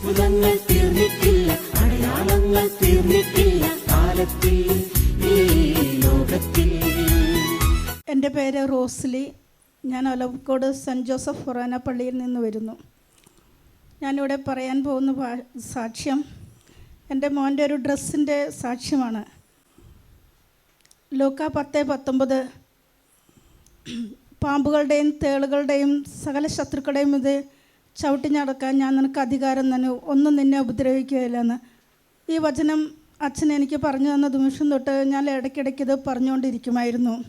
അത്ഭുതങ്ങൾ തീർന്നിട്ടില്ല അടയാളങ്ങൾ തീർന്നിട്ടില്ല കാലത്തിൽ ലോകത്തിൽ. എന്റെ പേര് റോസ്ലി. ഞാൻ ഒലവക്കോട് സെന്റ് ജോസഫ് ഫൊറാന പള്ളിയിൽ നിന്ന് വരുന്നു. ഞാനിവിടെ പറയാൻ പോകുന്ന സാക്ഷ്യം എന്റെ മോന്റെ ഒരു ഡ്രസ്സിന്റെ സാക്ഷ്യമാണ്. ലൂക്ക പത്ത് പത്തൊമ്പത്. പാമ്പുകളുടെയും തേളുകളുടെയും സകല ശത്രുക്കളുടെയും ഇത് ചവിട്ടി നടക്കാൻ ഞാൻ നിനക്ക് അധികാരം തന്നെ ഒന്നും നിന്നെ ഉപദ്രവിക്കുകയില്ലെന്ന്. ഈ വചനം അച്ഛൻ എനിക്ക് പറഞ്ഞു തന്ന നിമിഷം തൊട്ട് ഞാൻ ഇടയ്ക്കിടയ്ക്ക് ഇത് പറഞ്ഞുകൊണ്ടിരിക്കുമായിരുന്നു.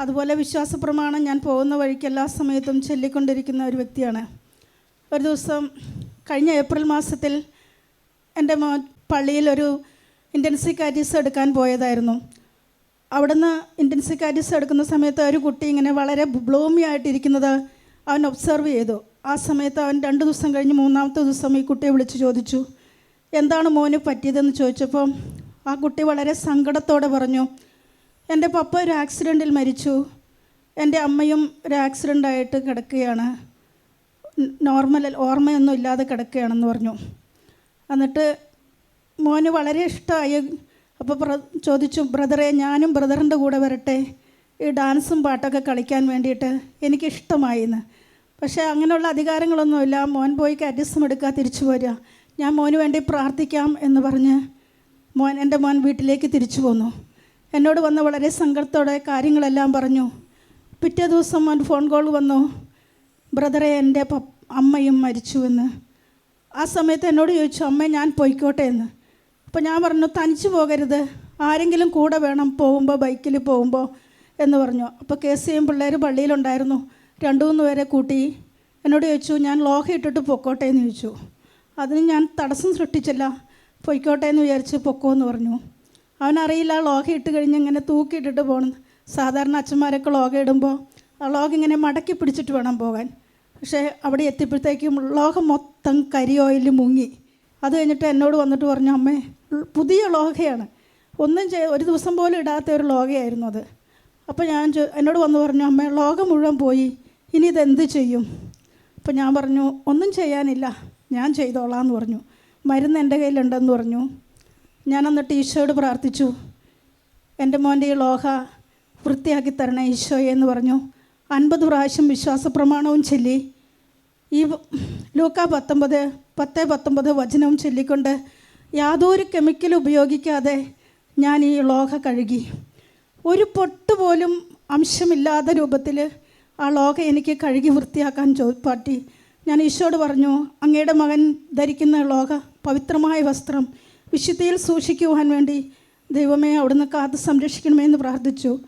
അതുപോലെ വിശ്വാസ പ്രമാണം ഞാൻ പോകുന്ന വഴിക്ക് എല്ലാ സമയത്തും ചൊല്ലിക്കൊണ്ടിരിക്കുന്ന ഒരു വ്യക്തിയാണ്. ഒരു ദിവസം കഴിഞ്ഞ ഏപ്രിൽ മാസത്തിൽ എന്റെ മോ പള്ളിയിൽ ഒരു ഇന്റൻസീവ് കാറ്റീസ് എടുക്കാൻ പോയതായിരുന്നു. അവിടുന്ന് ഇന്റൻസീവ് കാറ്റീസ് എടുക്കുന്ന സമയത്ത് ഒരു കുട്ടി ഇങ്ങനെ വളരെ ബ്ലൂമി ആയിട്ടിരിക്കുന്നത് അവൻ ഒബ്സർവ് ചെയ്തു. ആ സമയത്ത് അവൻ രണ്ട് ദിവസം കഴിഞ്ഞ് മൂന്നാമത്തെ ദിവസം ഈ കുട്ടിയെ വിളിച്ച് ചോദിച്ചു എന്താണ് മോന് പറ്റിയതെന്ന് ചോദിച്ചപ്പം ആ കുട്ടി വളരെ സങ്കടത്തോടെ പറഞ്ഞു എന്റെ പപ്പ ഒരു ആക്സിഡന്റിൽ മരിച്ചു എന്റെ അമ്മയും ഒരു ആക്സിഡന്റ് ആയിട്ട് കിടക്കുകയാണ് നോർമൽ ഓർമ്മയൊന്നും ഇല്ലാതെ കിടക്കുകയാണെന്ന് പറഞ്ഞു. എന്നിട്ട് മോന് വളരെ ഇഷ്ടമായി അപ്പോൾ ചോദിച്ചു ബ്രദറെ ഞാനും ബ്രദറിന്റെ കൂടെ വരട്ടെ ഈ ഡാൻസും പാട്ടൊക്കെ കളിക്കാൻ വേണ്ടിയിട്ട് എനിക്കിഷ്ടമായി എന്ന് പക്ഷേ അങ്ങനെയുള്ള അധികാരങ്ങളൊന്നുമില്ല മോൻ പോയി കാറ്റിസം എടുക്കുക തിരിച്ചു പോരുക ഞാൻ മോന് വേണ്ടി പ്രാർത്ഥിക്കാം എന്ന് പറഞ്ഞ് മോൻ എന്റെ മോൻ വീട്ടിലേക്ക് തിരിച്ചു പോന്നു. എന്നോട് വന്ന് വളരെ സങ്കടത്തോടെ കാര്യങ്ങളെല്ലാം പറഞ്ഞു. പിറ്റേ ദിവസം മോൻ ഫോൺ കോൾ വന്നു. ബ്രദറെ എന്റെ അമ്മയും മരിച്ചുവെന്ന് ആ സമയത്ത് എന്നോട് ചോദിച്ചു അമ്മ ഞാൻ പോയിക്കോട്ടെ എന്ന്. അപ്പോൾ ഞാൻ പറഞ്ഞു തനിച്ച് പോകരുത്. ആരെങ്കിലും കൂടെ വേണം പോകുമ്പോൾ ബൈക്കിൽ പോകുമ്പോൾ എന്ന് പറഞ്ഞു. അപ്പോൾ കെ സി എം പിള്ളേർ പള്ളിയിലുണ്ടായിരുന്നു. രണ്ടു മൂന്ന് പേരെ കൂട്ടി എന്നോട് ചോദിച്ചു ഞാൻ ലോഹ ഇട്ടിട്ട് പൊക്കോട്ടെ എന്ന് ചോദിച്ചു. അതിന് ഞാൻ തടസ്സം സൃഷ്ടിച്ചില്ല. പൊയ്ക്കോട്ടെ എന്ന് വിചാരിച്ച് പൊക്കോ എന്ന് പറഞ്ഞു. അവനറിയില്ല ലോഹ ഇട്ട് കഴിഞ്ഞ് ഇങ്ങനെ തൂക്കിയിട്ടിട്ട് പോകണം സാധാരണ അച്ഛന്മാരൊക്കെ ലോഹ ഇടുമ്പോൾ ആ ലോഹ ഇങ്ങനെ മടക്കി പിടിച്ചിട്ട് വേണം പോകാൻ. പക്ഷേ അവിടെ എത്തിയപ്പോഴത്തേക്കും ലോഹം മൊത്തം കരി ഓയിൽ മുങ്ങി. അത് കഴിഞ്ഞിട്ട് എന്നോട് വന്നിട്ട് പറഞ്ഞു അമ്മേ പുതിയ ലോഹയാണ്. ഒന്നും ചെയ് ഒരു ദിവസം പോലും ഇടാത്ത ഒരു ലോഹയായിരുന്നു അത്. അപ്പോൾ ഞാൻ എന്നോട് വന്ന് പറഞ്ഞു അമ്മേ ലോകം മുഴുവൻ പോയി. ഇനി ഇതെന്ത് ചെയ്യും? അപ്പോൾ ഞാൻ പറഞ്ഞു ഒന്നും ചെയ്യാനില്ല. ഞാൻ ചെയ്തോളാം എന്ന് പറഞ്ഞു. മരുന്ന് എന്റെ കയ്യിലുണ്ടെന്ന് പറഞ്ഞു. ഞാൻ എന്നിട്ട് ഈശോയോട് പ്രാർത്ഥിച്ചു. എന്റെ മോന്റെ ഈ ലോഹ വൃത്തിയാക്കി തരണേ ഈശോയെ എന്ന് പറഞ്ഞു. അൻപത് പ്രാവശ്യം വിശ്വാസ പ്രമാണവും ചൊല്ലി. ഈ ലൂക്ക പത്തൊമ്പത് പത്ത് പത്തൊമ്പത് വചനവും ചൊല്ലിക്കൊണ്ട് യാതൊരു കെമിക്കലും ഉപയോഗിക്കാതെ ഞാൻ ഈ ലോഹ കഴുകി. ഒരു പൊട്ട് പോലും അംശമില്ലാത്ത രൂപത്തിൽ ആ ലോക എനിക്ക് കഴുകി വൃത്തിയാക്കാൻ ചോ പാട്ടി. ഞാൻ ഈശോട് പറഞ്ഞു അങ്ങയുടെ മകൻ ധരിക്കുന്ന ലോക പവിത്രമായ വസ്ത്രം വിശുദ്ധിയിൽ സൂക്ഷിക്കുവാൻ വേണ്ടി ദൈവമേ അവിടുന്ന് കാത്ത് സംരക്ഷിക്കണമേ എന്ന് പ്രാർത്ഥിച്ചു.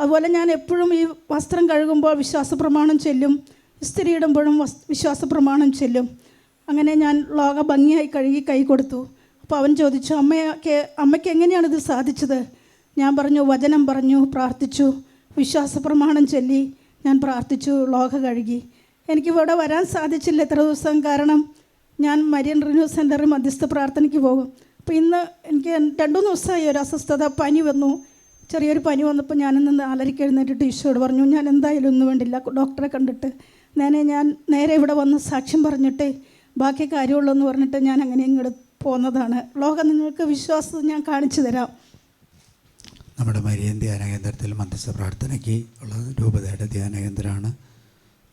അതുപോലെ ഞാൻ എപ്പോഴും ഈ വസ്ത്രം കഴുകുമ്പോൾ വിശ്വാസ പ്രമാണം ചെല്ലും ഇസ്തിരി വസ് വിശ്വാസ പ്രമാണം ചെല്ലും. അങ്ങനെ ഞാൻ ലോക ഭംഗിയായി കഴുകി കൈ കൊടുത്തു. അപ്പോൾ അവൻ ചോദിച്ചു അമ്മയ്ക്ക് അമ്മയ്ക്ക് എങ്ങനെയാണിത് സാധിച്ചത്? ഞാൻ പറഞ്ഞു വചനം പറഞ്ഞു പ്രാർത്ഥിച്ചു വിശ്വാസ പ്രമാണം ചൊല്ലി ഞാൻ പ്രാർത്ഥിച്ചു ലോക കഴുകി. എനിക്ക് ഇവിടെ വരാൻ സാധിച്ചില്ല എത്ര ദിവസം കാരണം ഞാൻ മരിയൻ റിന്യൂ സെന്ററിൽ മധ്യസ്ഥ പ്രാർത്ഥനയ്ക്ക് പോകും. അപ്പോൾ ഇന്ന് എനിക്ക് രണ്ടു ദിവസമായി ഒരു അസ്വസ്ഥത പനി വന്നു. ചെറിയൊരു പനി വന്നപ്പോൾ ഞാനിന്ന് നാലരയ്ക്ക് എഴുന്നേറ്റിട്ട് ഈശോട് പറഞ്ഞു ഞാൻ എന്തായാലും ഒന്നും വേണ്ടില്ല ഡോക്ടറെ കണ്ടിട്ട്. നേരെ ഞാൻ നേരെ ഇവിടെ വന്ന് സാക്ഷ്യം പറഞ്ഞിട്ട് ബാക്കി കാര്യമുള്ളൂ എന്ന് പറഞ്ഞിട്ട് ഞാൻ അങ്ങനെ ഇങ്ങോട്ട് പോകുന്നതാണ് ലോകം നിങ്ങൾക്ക് വിശ്വാസം ഞാൻ കാണിച്ചു തരാം. നമ്മുടെ മരിയൻ ധ്യാന കേന്ദ്രത്തിൽ മധ്യസ്ഥ പ്രാർത്ഥനയ്ക്ക് ഉള്ള രൂപതയുടെ ധ്യാന കേന്ദ്രമാണ്.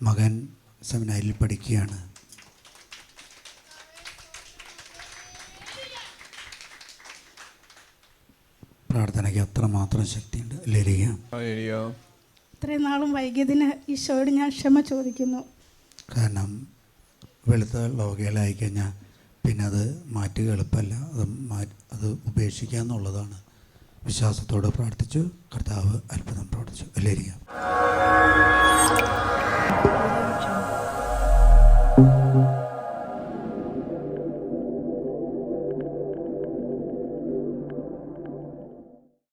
മകൻ സെമിനാരിൽ പഠിക്കുകയാണ്. പ്രാർത്ഥനയ്ക്ക് അത്രമാത്രം ശക്തിയുണ്ട്. ലരിക. ഇത്രയും നാളും വൈകിയതിന് ഈശോയോട് ഞാൻ ക്ഷമ ചോദിക്കുന്നു. കാരണം വെളുത്ത ലോകയിലായി കഴിഞ്ഞാൽ പിന്നെ അത് മാറ്റുക എളുപ്പമല്ല. അത് മാ അത് ഉപേക്ഷിക്കുക എന്നുള്ളതാണ്. വിശ്വാസത്തോടെ പ്രാർത്ഥിച്ചു. കർത്താവ് അത്ഭുതം പ്രവർത്തിച്ചു. ലരിക